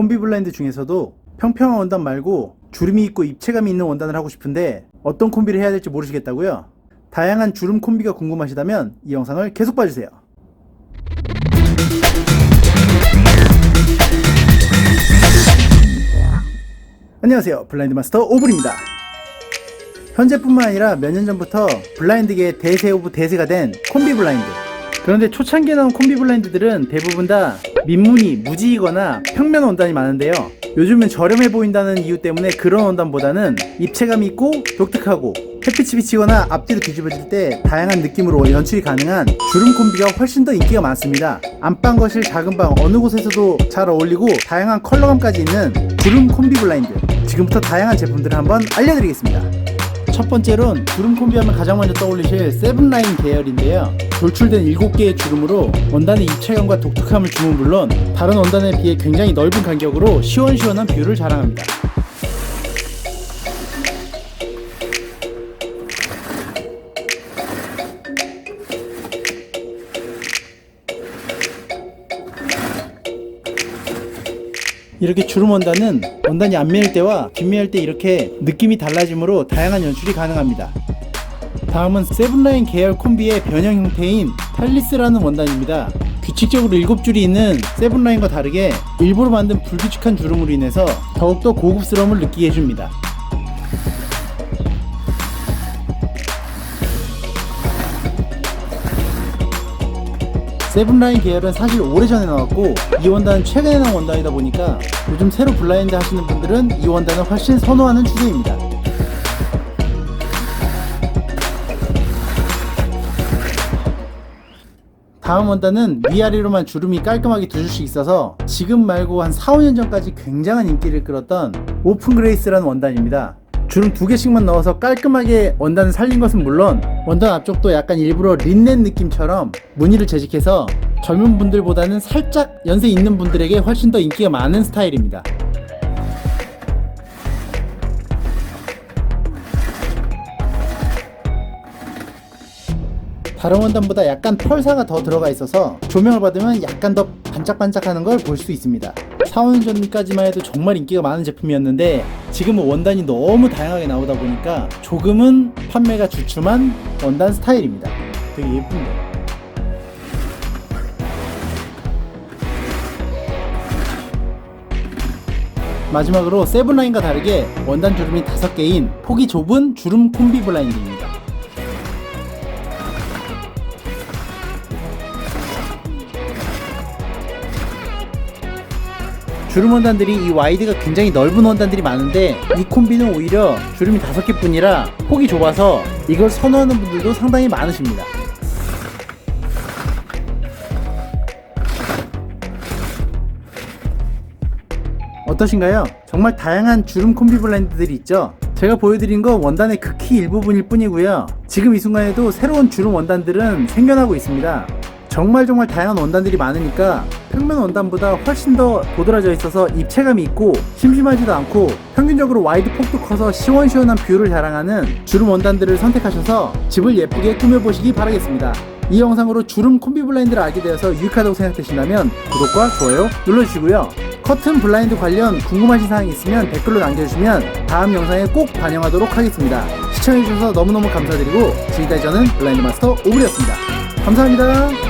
콤비 블라인드 중에서도 평평한 원단 말고 주름이 있고 입체감이 있는 원단을 하고 싶은데 어떤 콤비를 해야 될지 모르시겠다고요? 다양한 주름 콤비가 궁금하시다면 이 영상을 계속 봐주세요. 안녕하세요. 블라인드 마스터 오블입니다. 현재뿐만 아니라 몇 년 전부터 블라인드계의 대세 오브 대세가 된 콤비 블라인드. 그런데 초창기에 나온 콤비 블라인드들은 대부분 다 민무늬, 무지이거나 평면 원단이 많은데요. 요즘은 저렴해 보인다는 이유 때문에 그런 원단보다는 입체감이 있고 독특하고 햇빛이 비치거나 앞뒤로 뒤집어질 때 다양한 느낌으로 연출이 가능한 주름 콤비가 훨씬 더 인기가 많습니다. 안방, 거실, 작은 방 어느 곳에서도 잘 어울리고 다양한 컬러감까지 있는 주름 콤비 블라인드. 지금부터 다양한 제품들을 한번 알려드리겠습니다. 첫 번째로는 주름 콤비 하면 가장 먼저 떠올리실 세븐라인 계열인데요. 돌출된 7개의 주름으로 원단의 입체감과 독특함을 주문 물론 다른 원단에 비해 굉장히 넓은 간격으로 시원시원한 뷰를 자랑합니다. 이렇게 주름 원단은 원단이 앞면일 때와 뒷면일 때 이렇게 느낌이 달라지므로 다양한 연출이 가능합니다. 다음은 세븐라인 계열 콤비의 변형 형태인 탈리스라는 원단입니다. 규칙적으로 7줄이 있는 세븐라인과 다르게 일부러 만든 불규칙한 주름으로 인해서 더욱더 고급스러움을 느끼게 해줍니다. 세븐라인 계열은 사실 오래전에 나왔고 이 원단은 최근에 나온 원단이다 보니까 요즘 새로 블라인드 하시는 분들은 이 원단을 훨씬 선호하는 추세입니다. 다음 원단은 위아래로만 주름이 깔끔하게 두 줄씩 있어서 지금 말고 한 4, 5년 전까지 굉장한 인기를 끌었던 오픈 그레이스라는 원단입니다. 주름 두 개씩만 넣어서 깔끔하게 원단을 살린 것은 물론 원단 앞쪽도 약간 일부러 린넨 느낌처럼 무늬를 재직해서 젊은 분들보다는 살짝 연세 있는 분들에게 훨씬 더 인기가 많은 스타일입니다. 다른 원단보다 약간 펄사가 더 들어가 있어서 조명을 받으면 약간 더 반짝반짝하는 걸 볼 수 있습니다. 4, 5년 전까지만 해도 정말 인기가 많은 제품이었는데 지금은 원단이 너무 다양하게 나오다 보니까 조금은 판매가 주춤한 원단 스타일입니다. 되게 예쁜데. 마지막으로 세븐라인과 다르게 원단 주름이 5개인 폭이 좁은 주름 콤비 블라인드입니다. 주름 원단들이 이 와이드가 굉장히 넓은 원단들이 많은데 이 콤비는 오히려 주름이 다섯 개 뿐이라 폭이 좁아서 이걸 선호하는 분들도 상당히 많으십니다. 어떠신가요? 정말 다양한 주름 콤비 블렌드들이 있죠? 제가 보여드린 건 원단의 극히 일부분일 뿐이고요. 지금 이 순간에도 새로운 주름 원단들은 생겨나고 있습니다. 정말 정말 다양한 원단들이 많으니까 평면 원단보다 훨씬 더 도드라져 있어서 입체감이 있고 심심하지도 않고 평균적으로 와이드 폭도 커서 시원시원한 뷰를 자랑하는 주름 원단들을 선택하셔서 집을 예쁘게 꾸며보시기 바라겠습니다. 이 영상으로 주름 콤비 블라인드를 알게 되어서 유익하다고 생각되신다면 구독과 좋아요 눌러주시고요. 커튼 블라인드 관련 궁금하신 사항이 있으면 댓글로 남겨주시면 다음 영상에 꼭 반영하도록 하겠습니다. 시청해주셔서 너무너무 감사드리고 지금까지 저는 블라인드 마스터 오블이었습니다. 감사합니다.